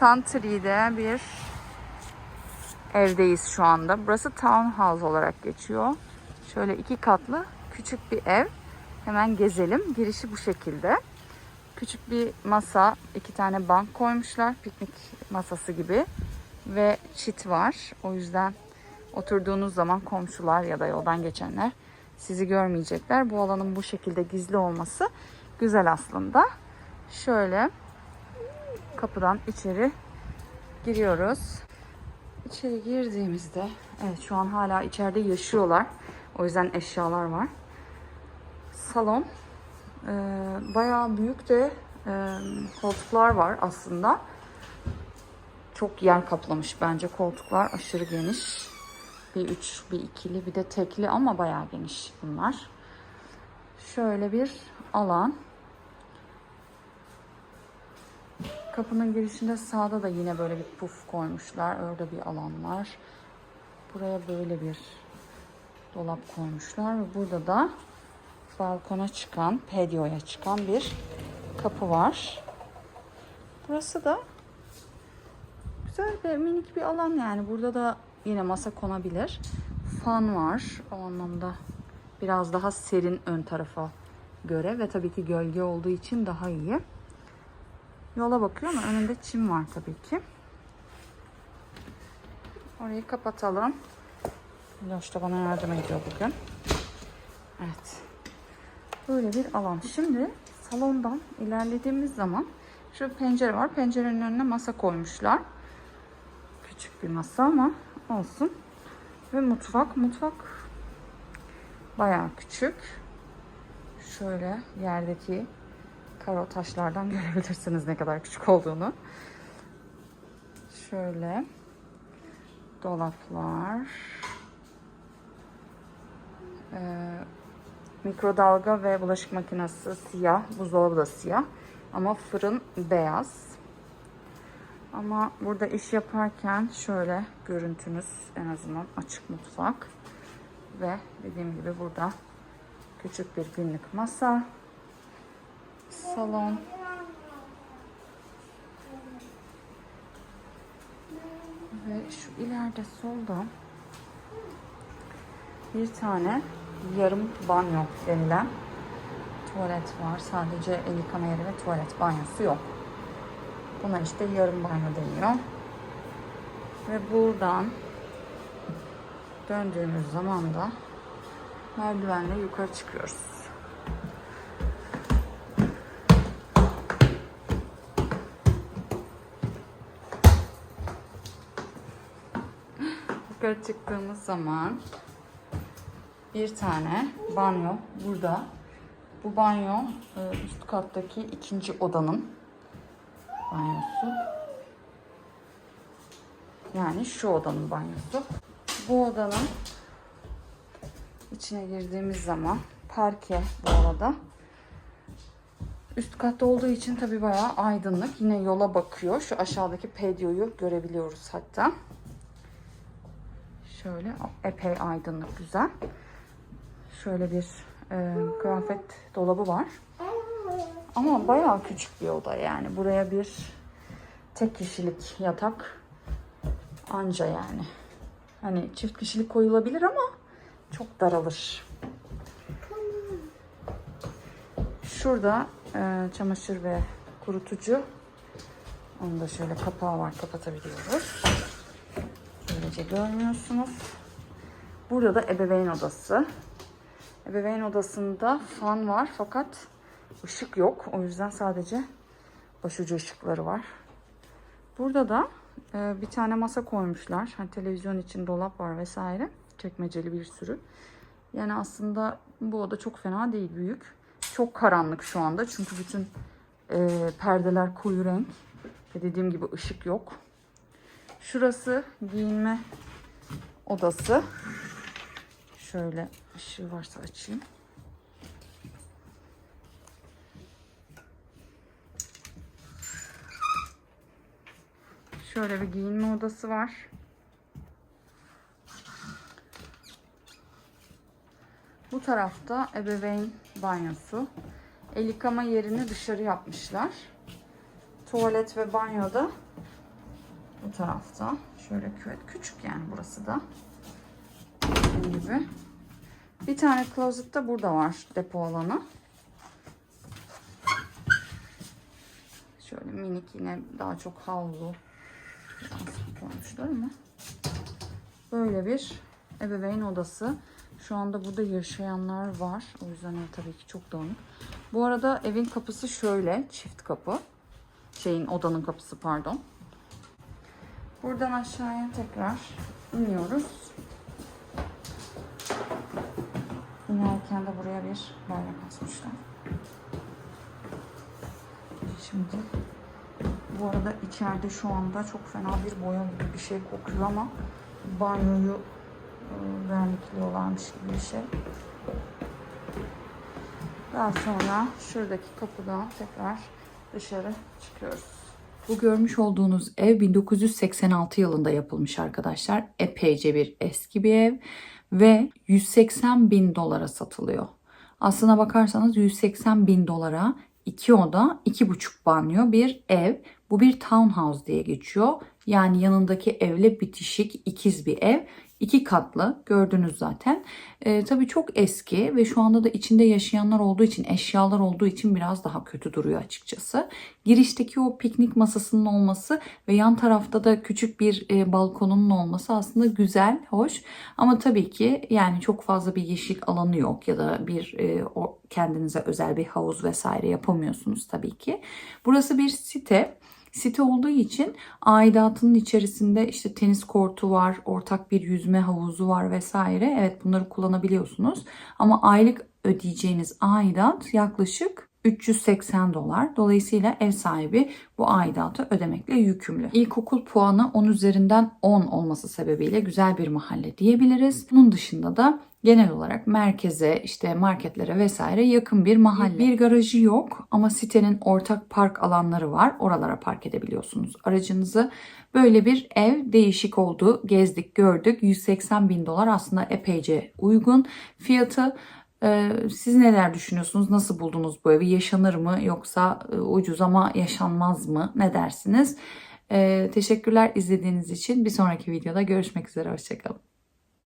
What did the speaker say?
Santry'de bir evdeyiz şu anda. Burası townhouse olarak geçiyor. Şöyle iki katlı küçük bir ev. Hemen gezelim. Girişi bu şekilde. Küçük bir masa, iki tane bank koymuşlar. Piknik masası gibi. Ve çit var. O yüzden oturduğunuz zaman komşular ya da yoldan geçenler sizi görmeyecekler. Bu alanın bu şekilde gizli olması güzel aslında. Şöyle kapıdan içeri giriyoruz. İçeri girdiğimizde evet şu an hala içeride yaşıyorlar. O yüzden eşyalar var. Salon e, bayağı büyük de e, koltuklar var aslında. Çok yer kaplamış bence koltuklar aşırı geniş. Bir üç, bir ikili, bir de tekli ama bayağı geniş bunlar. Şöyle bir alan. Kapının girişinde sağda da yine böyle bir puf koymuşlar. Orada bir alan var. Buraya böyle bir dolap koymuşlar ve burada da balkona çıkan, patio'ya çıkan bir kapı var. Burası da güzel ve minik bir alan yani. Burada da yine masa konabilir. Fan var. O anlamda biraz daha serin ön tarafa göre ve tabii ki gölge olduğu için daha iyi. Yola bakıyor ama önünde çim var tabii ki. Orayı kapatalım. Loş da bana yardım ediyor bugün. Evet. Böyle bir alan. Şimdi salondan ilerlediğimiz zaman şu pencere var. Pencerenin önüne masa koymuşlar. Küçük bir masa ama olsun. Ve mutfak. Mutfak bayağı küçük. Şöyle yerdeki karo taşlardan görebilirsiniz ne kadar küçük olduğunu. Şöyle dolaplar. Ee, mikrodalga ve bulaşık makinesi siyah. Buzdolabı da siyah. Ama fırın beyaz. Ama burada iş yaparken şöyle görüntünüz en azından açık mutfak. Ve dediğim gibi burada küçük bir günlük masa. Salon. Ve şu ileride solda bir tane yarım banyo denilen tuvalet var. Sadece el yıkama yeri ve tuvalet banyosu yok. Buna işte yarım banyo deniyor. Ve buradan döndüğümüz zaman da merdivenle yukarı çıkıyoruz. Yukarı çıktığımız zaman bir tane banyo burada. Bu banyo e, üst kattaki ikinci odanın banyosu. Yani şu odanın banyosu. Bu odanın içine girdiğimiz zaman parke bu arada. Üst katta olduğu için tabii bayağı aydınlık. Yine yola bakıyor. Şu aşağıdaki pedioyu görebiliyoruz hatta. Şöyle epey aydınlık güzel. Şöyle bir e, kıyafet dolabı var. Ama bayağı küçük bir oda yani. Buraya bir tek kişilik yatak anca yani. Hani çift kişilik koyulabilir ama çok daralır. Şurada e, çamaşır ve kurutucu. Onu da şöyle kapağı var kapatabiliyoruz. Böylece görmüyorsunuz. Burada da ebeveyn odası. Ebeveyn odasında fan var fakat ışık yok. O yüzden sadece başucu ışıkları var. Burada da e, bir tane masa koymuşlar. Hani televizyon için dolap var vesaire. Çekmeceli bir sürü. Yani aslında bu oda çok fena değil büyük. Çok karanlık şu anda çünkü bütün e, perdeler koyu renk. Ve dediğim gibi ışık yok. Şurası giyinme odası. Şöyle ışığı varsa açayım. Şöyle bir giyinme odası var. Bu tarafta ebeveyn banyosu. El yıkama yerini dışarı yapmışlar. Tuvalet ve banyoda Bu tarafta şöyle küçük yani burası da. Dediğim gibi. Bir tane closet da burada var depo alanı. Şöyle minik yine daha çok havlu koymuşlar ama böyle bir ebeveyn odası. Şu anda burada yaşayanlar var. O yüzden ev tabii ki çok dağınık. Bu arada evin kapısı şöyle çift kapı. Şeyin odanın kapısı pardon. Buradan aşağıya tekrar iniyoruz. İnerken de buraya bir bayrak asmışlar. Şimdi bu arada içeride şu anda çok fena bir boya gibi bir şey kokuyor ama banyoyu e, vernikliyorlarmış gibi bir şey. Daha sonra şuradaki kapıdan tekrar dışarı çıkıyoruz. Bu görmüş olduğunuz ev 1986 yılında yapılmış arkadaşlar. Epeyce bir eski bir ev ve 180 bin dolara satılıyor. Aslına bakarsanız 180 bin dolara iki oda, iki buçuk banyo bir ev. Bu bir townhouse diye geçiyor. Yani yanındaki evle bitişik ikiz bir ev. İki katlı gördünüz zaten. Ee, tabii çok eski ve şu anda da içinde yaşayanlar olduğu için eşyalar olduğu için biraz daha kötü duruyor açıkçası. Girişteki o piknik masasının olması ve yan tarafta da küçük bir e, balkonunun olması aslında güzel, hoş. Ama tabii ki yani çok fazla bir yeşil alanı yok ya da bir e, o kendinize özel bir havuz vesaire yapamıyorsunuz tabii ki. Burası bir site. Site olduğu için aidatının içerisinde işte tenis kortu var, ortak bir yüzme havuzu var vesaire. Evet bunları kullanabiliyorsunuz. Ama aylık ödeyeceğiniz aidat yaklaşık 380 dolar. Dolayısıyla ev sahibi bu aidatı ödemekle yükümlü. İlkokul puanı 10 üzerinden 10 olması sebebiyle güzel bir mahalle diyebiliriz. Bunun dışında da genel olarak merkeze, işte marketlere vesaire yakın bir mahalle. Bir garajı yok ama sitenin ortak park alanları var. Oralara park edebiliyorsunuz aracınızı. Böyle bir ev değişik oldu. Gezdik, gördük. 180 bin dolar aslında epeyce uygun. Fiyatı ee, siz neler düşünüyorsunuz? Nasıl buldunuz bu evi? Yaşanır mı yoksa e, ucuz ama yaşanmaz mı? Ne dersiniz? Ee, teşekkürler izlediğiniz için. Bir sonraki videoda görüşmek üzere. Hoşçakalın.